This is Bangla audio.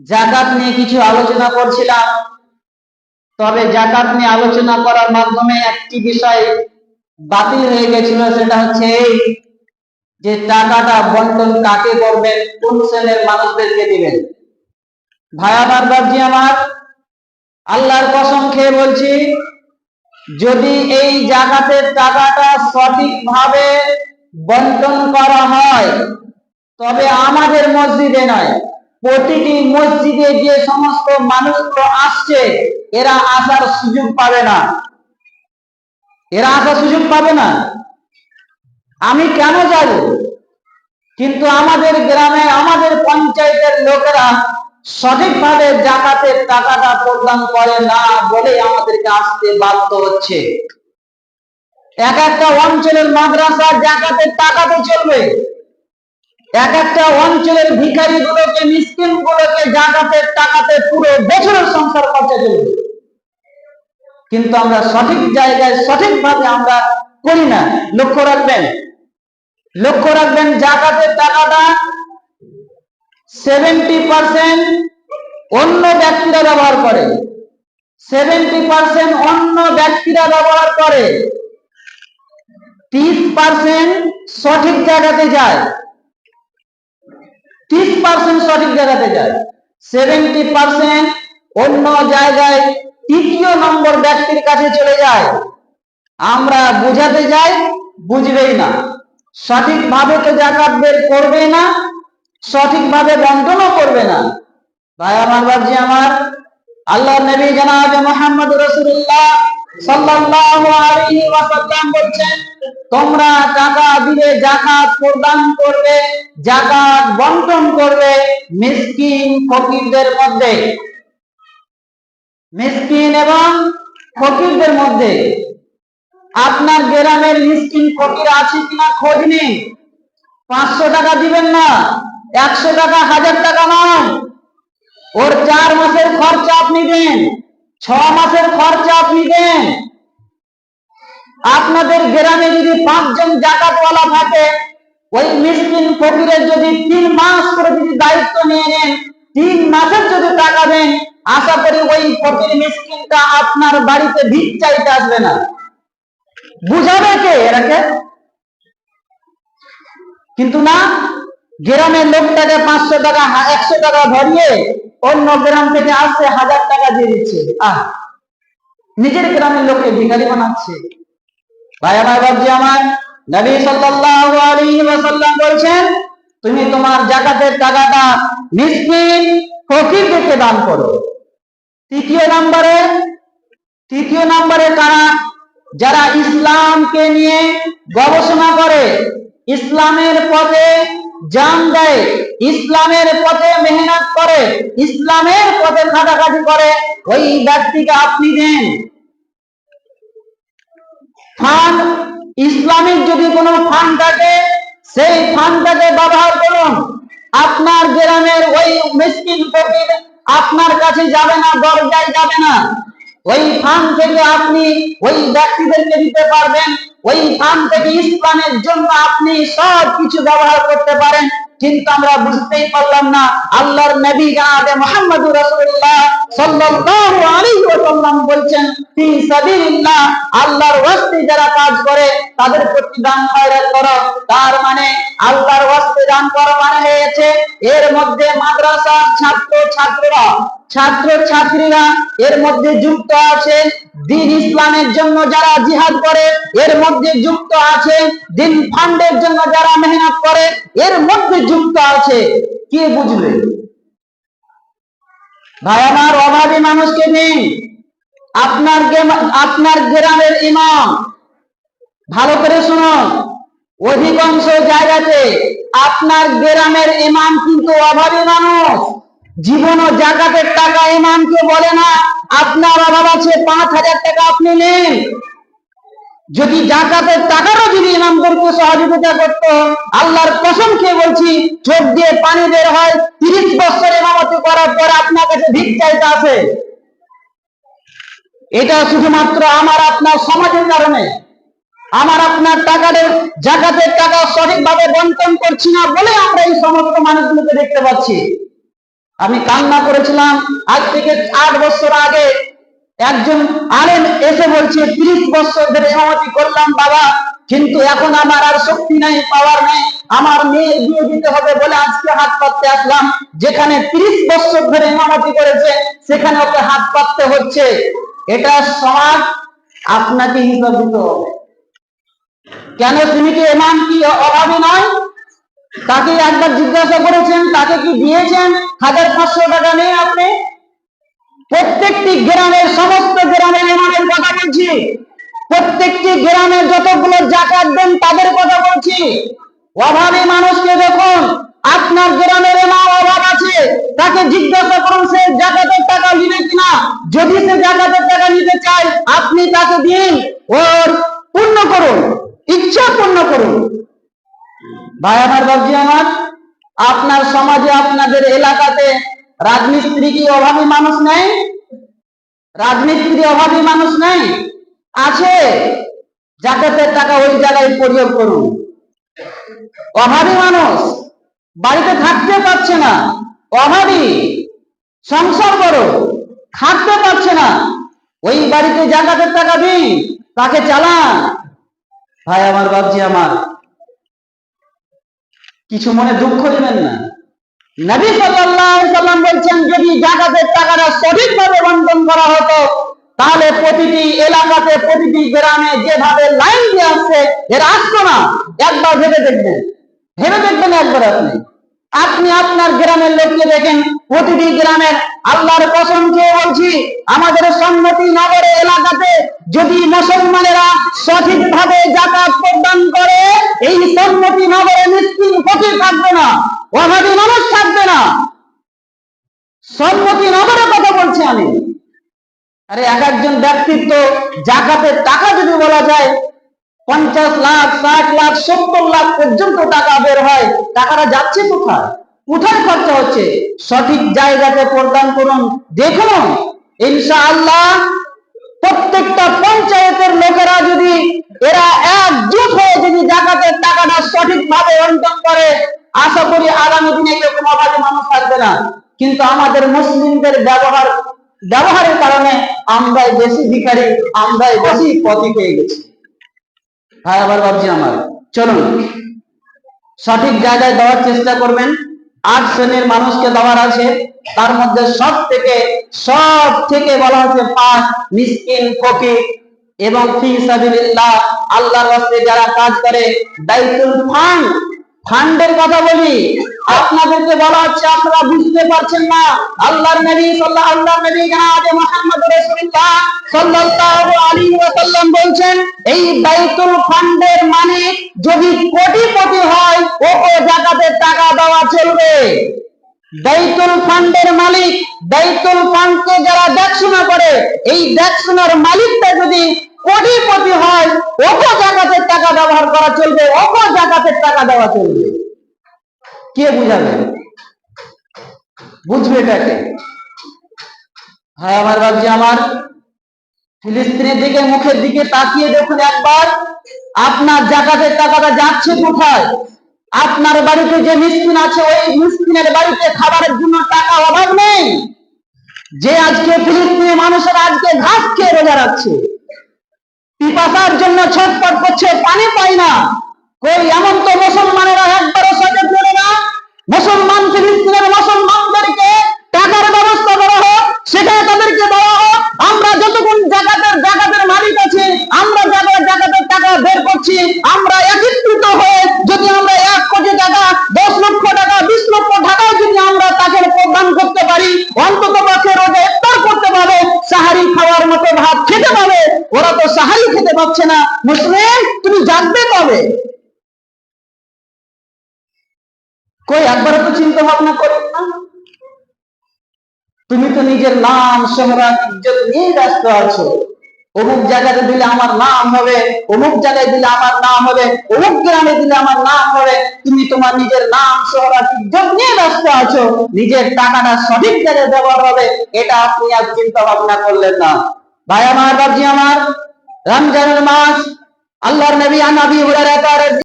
জাকাত নিয়ে কিছু আলোচনা করছিলাম। তবে জাকাত নিয়ে আলোচনা করার মাধ্যমে একটি বিষয় বাতিল হয়ে গেছিল, সেটা হচ্ছে এই যে টাকাটা বন্টন কাকে করবেন, কোন শ্রেণির মানুষদেরকে দিবেন। ভাই, আমার বাবজি আমার আল্লাহর কসম খেয়ে বলছি, যদি এই জাকাতের টাকাটা সঠিকভাবে বন্টন করা হয়, তবে আমাদের মসজিদে নয় প্রতিটি মসজিদে যে সমস্ত মানুষগুলো আসছে, এরা আসার সুযোগ পাবে না। এরা আসার সুযোগ পাবে না। আমি কেন যাব? কিন্তু আমাদের গ্রামে, আমাদের পঞ্চায়েতের লোকেরা সঠিকভাবে জাকাতের টাকাটা প্রদান করে না বলে আমাদেরকে আসতে বাধ্য হচ্ছে। এক একটা অঞ্চলের মাদ্রাসা জাকাতের টাকাতে চলবে। এক একটা অঞ্চলের ভিখারি গুলোকে মিসকিন গুলোকে জাকাতের টাকাতে পুরো বছরের সংসার খরচা চলবে কিন্তু আমরা সঠিক জায়গায়, সঠিকভাবে আমরা করি না। লক্ষ্য রাখবেন লক্ষ্য রাখবেন জাকাতের টাকাটা সেভেন্টি পার্সেন্ট অন্য ব্যক্তিরা ব্যবহার করে। সেভেন্টি পার্সেন্ট অন্য ব্যক্তিরা ব্যবহার করে। তিরিশ পার্সেন্ট সঠিক জায়গাতে যায়। তিরিশ পার্সেন্ট সঠিক জায়গাতে যায়। সেভেন্টি পার্সেন্ট অন্য জায়গায় তৃতীয় নম্বর ব্যক্তির কাছে চলে যায়। আমরা বুঝাতে যাই, বুঝবেই না। সঠিকভাবে তো জাকাত বের করবে না, সঠিকভাবে বন্টনও করবে না। ভাই, আমার বাবজি আমার আল্লাহ নবী জানাবে মোহাম্মদ রসুল্লাহ সাল্লাল্লাহু আলাইহি ওয়াসাল্লাম বলছেন তোমরা টাকা দিলে জাকাত প্রদান করবে জাকাত বন্টন করবে মিসকিন ফকিরদের মধ্যে। মিসকিন এবং ফকিরদের মধ্যে। আপনার গ্রামের মিসকিন ফকির আছে কিনা খোঁজ নিন। পাঁচশো টাকা দিবেন না, একশো টাকা, হাজার টাকা নয়। ওর চার মাসের খরচা আপনি দেন, ছ মাসের খরচা আপনি দেন। আপনাদের গ্রামে যদি পাঁচজন জাকাতওয়ালা থাকে, ওই মিসকিন ফকিরের যদি তিন মাস করে যদি দায়িত্ব নিয়ে নেন, তিন মাসের যদি টাকা দেন, আশা করি ওই ফকির মিসকিনটা আপনার বাড়িতে ভিক চাইতে আসবে না। বুঝাবে কে এরাকে? কিন্তু না, গ্রামের লোকটাকে পাঁচশো টাকা একশো টাকা ভরিয়ে অন্য গ্রাম থেকে আসছে, হাজার টাকা দিয়ে দিচ্ছে। আহ, নিজের গ্রামের লোককে ভিখারি বানাচ্ছে। ভাই, আমার বাবজি আমার নবী সাল্লাল্লাহু আলাইহি ওয়াসাল্লাম বলছেন, তুমি তোমার জাকাতের টাকাটা মিসকিন ফকিরদেরকে দান করো। তৃতীয় নম্বরে তৃতীয় নম্বরে কারা? যারা ইসলামকে নিয়ে গবেষণা করে, ইসলামের পথে জান দেয়, ইসলামের পথে মেহনত করে, ইসলামের পথে খাটাখাটি করে, ওই ব্যক্তিকে আপনি দেন। ফান্ড ইসলামিক যদি কোনো ফান্ড থাকে, সেই ফান্ডটাকে ব্যবহার করুন। আপনার গ্রামের ওই মিসকিন ফকির আপনার কাছে যাবে না, দরজায় যাবে না। ওই ফান্ড থেকে আপনি ওই ব্যক্তিদেরকে দিতে পারবেন। ওই ফান্ড থেকে ইসলামের জন্য আপনি সব কিছু ব্যবহার করতে পারেন। কিন্তু আমরা বুঝতেই পারলাম না, আল্লাহর নবী জানাবে মুহাম্মদ রাসূলুল্লাহ সাল্লাল্লাহু আলাইহি ওয়াসাল্লাম বলছেন, ফি সাবিলিল্লাহ, আল্লাহর ওয়াস্তে যারা কাজ করে, তাদের প্রতি দান খয়রাত করো। তার মানে আল্লাহর ওয়াস্তে দান করা মানে হয়েছে, এর মধ্যে মাদ্রাসার ছাত্র ছাত্ররা ছাত্র ছাত্রীরা এর মধ্যে যুক্ত আছে। দিন ইসলামের জন্য যারা জিহাদ করে, এর মধ্যে যুক্ত আছে। দিন ফান্ডের জন্য যারা মেহনত করে, এর মধ্যে যুক্ত আছে। কে বুঝবে? ভাই, আমার অভাবী মানুষকে নেই। আপনার আপনার গ্রামের ইমাম, ভালো করে শুনুন অধিকাংশ জায়গাতে আপনার গ্রামের ইমাম কিন্তু অভাবী মানুষ। জীবন ও জাকাতের টাকা ইমামকে বলে না, আপনার অভাব আছে, পাঁচ হাজার টাকা আপনি নেন। যদি জাকাতের টাকারও যদি ইমামদেরকে সহযোগিতা করত, আল্লাহর কসম খেয়ে বলছি, চোখ দিয়ে পানি বের হয়, তিরিশ বছর ইমামতি করার পর আপনার কাছে ভিক চাইতে আসে। এটা শুধুমাত্র আমার, আপনার সমাজের কারণে। আমার, আপনার টাকাদের, জাকাতের টাকা সঠিকভাবে বন্টন করছি না বলে আমরা এই সমস্ত মানুষগুলোকে দেখতে পাচ্ছি। আমি কান্না করেছিলাম। আজ থেকে আট বছর আগে একজন আলেম এসে বলছে, তিরিশ বছর ধরে ইমামতি করলাম বাবা, কিন্তু এখন আমার আর শক্তি নাই পাওয়ার নেই, আমার মেয়ে বিয়ে দিতে হবে বলে আজকে হাত পাততে আসলাম। যেখানে তিরিশ বছর ধরে ইমামতি করেছে, সেখানে ওকে হাত পাততে হচ্ছে। এটা সমাজ আপনাকে হিসাব দিতে হবে। কেন তুমি কি এমন কি অভাবী নয়? তাকে একবার জিজ্ঞাসা করেছেন, তাকে কি দিয়েছেন? হাজার পাঁচশো টাকা নেই আপনি? প্রত্যেকটি গ্রামের সমস্ত গ্রামের ইমামের কথা বলছি। প্রত্যেকটি গ্রামের যতগুলো জাকাত দেন তাদের কথা বলছি। অভাবী মানুষকে দেখুন, আপনার গ্রামের ইমাম অভাব আছে, তাকে জিজ্ঞাসা করুন সে জাকাতের টাকা নিবে কিনা। যদি সে জাকাতের টাকা নিতে চায়, আপনি তাকে দিন, ওর পূর্ণ করুন, ইচ্ছা পূর্ণ করুন। ভাই, আমার বাবজি আমার, আপনার সমাজে, আপনাদের এলাকাতে রাজমিস্ত্রি কি অভাবী মানুষ নেই? রাজমিস্ত্রি অভাবী মানুষ নেই? আছে। জাকাতের টাকা ওই জায়গায় প্রয়োগ করুন। অভাবী মানুষ, বাড়িতে থাকতে পারছে না। অভাবী, সংসার করো, থাকতে পারছে না। ওই বাড়িতে জাকাতের টাকা দিন, তাকে চালান। ভাই, আমার বাবজি আমার কিছু মনে দুঃখ দিবেন না। নবী সাল্লাম বলছেন, যদি জাকাতের টাকাটা সঠিকভাবে বন্টন করা হতো, তাহলে প্রতিটি এলাকাতে, প্রতিটি গ্রামে যেভাবে লাইন দিয়ে আসছে, এরা আসতো না একবার ভেবে দেখবেন। ভেবে দেখবেন একবার আপনি। আপনি আপনার গ্রামের লোককে দেখেন, প্রতিটি গ্রামের আল্লাহর কসম খেয়ে বলছি, আমাদের সম্মতি নগরে এলাকাতে যদি মুসলমানেরা সঠিকভাবে জাকাত প্রদান করে, এই সম্মতি নগরে মিসকিন ফকির থাকবে না, অভাবী মানুষ থাকবে না। সম্মতি নগরের কথা বলছি আমি। আরে এক একজন ব্যক্তিত্ব জাকাতের টাকা যদি বলা যায়, পঞ্চাশ লাখ, ষাট লাখ, সত্তর লাখ পর্যন্ত টাকা বের হয়, টাকাটা যাচ্ছে কোথায়? কোথায় খরচা হচ্ছে। সঠিক জায়গাতে প্রদান করুন। দেখুন, ইনশাআল্লাহ প্রত্যেকটা পঞ্চায়েতের লোকেরা যদি এরা একজোট হয়ে যদি জাকাতের টাকাটা সঠিকভাবে বন্টন করে, আশা করি আগামী দিনে এরকম অভাবী মানুষ থাকবে না। কিন্তু আমাদের মুসলিমদের ব্যবহার, ব্যবহারের কারণে আমরাই বেশি ভিখারি, আমরাই বেশি পথে পেয়ে গেছি। ভাই, আবার ভাবছি আমার। চলুন, সঠিক জায়গায় দেওয়ার চেষ্টা করবেন। আট শ্রেণির মানুষকে দেওয়ার আছে। তার মধ্যে সব থেকে সব থেকে বলা হচ্ছে পাঁচ মিসকিন ফকির। এবং ফি সাবিলিল্লাহ, আল্লাহর রাস্তে যারা কাজ করে দায়িত্বুল ফান্ড, ফান্ডের কথা বলি। আপনাদেরকে বলা হচ্ছে, আপনারা বুঝতে পারছেন না। আল্লাহর নবী সাল্লাহ আল্লাহ নবী জনাব মুহাম্মদ রাসূলুল্লাহ সাল্লাল্লাহু আলাইহি বলছেন, এই দায়িত্বুল ফান্ডের মালিক যদি কোটিপতি হয় ওকে জাকাতের টাকা দেওয়া চলবে। দায়িত্বুল ফান্ডের মালিক দায়িত্বুল ফান্ডকে যারা দেখাশোনা করে, এই দেখাশোনার মালিকটা যদি কোটিপতি হয় ওকে জাকাতের টাকা ব্যবহার করা চলবে ওকে জাকাতের টাকা দেওয়া চলবে। কে বুঝাবে? বুঝবে এটাকে? হ্যাঁ আমার বাবজি, আমার ফিলিস্তিনের দিকে, মুখের দিকে তাকিয়ে দেখুন একবার। আপনার জাকাতের টাকাটা যাচ্ছে কোথায়? আপনার বাড়িতে যে মিসকিন আছে, ওই মিসকিনের বাড়িতে খাবারের জন্য টাকা অভাব নেই। যে আজকে ফিলিস্তিনি মানুষের আজকে ঘাস খেয়ে রোজা রাখছে। পিপাসার জন্য ছটপট করছে, পানি পায় না। কই, এমন তো মুসলমানেরা একবারও সচেতন না। মুসলমান ফিলিস্তিনের মুসলমানদেরকে পাচ্ছে না। মুসলিম, তুমি জানবে কবে? কই একবার তো চিন্তা ভাবনা করেন না? তুমি তো নিজের নাম শহরাত ইজ্জত নিয়ে ব্যস্ত আছো। অমুক জায়গাতে দিলে আমার নাম হবে, অমুক জায়গায় দিলে আমার নাম হবে, অমুক গ্রামে দিলে আমার নাম হবে। তুমি তোমার নিজের নাম শহরাত ইজ্জত নিয়ে ব্যস্ত আছো। নিজের টাকাটা সঠিক জায়গায় ব্যবহার হবে, এটা আপনি আর চিন্তা ভাবনা করলেন না। ভাই আমার বাবজি আমার রমজানের মাস আল্লাহর নবী আনাবি হুরায়রা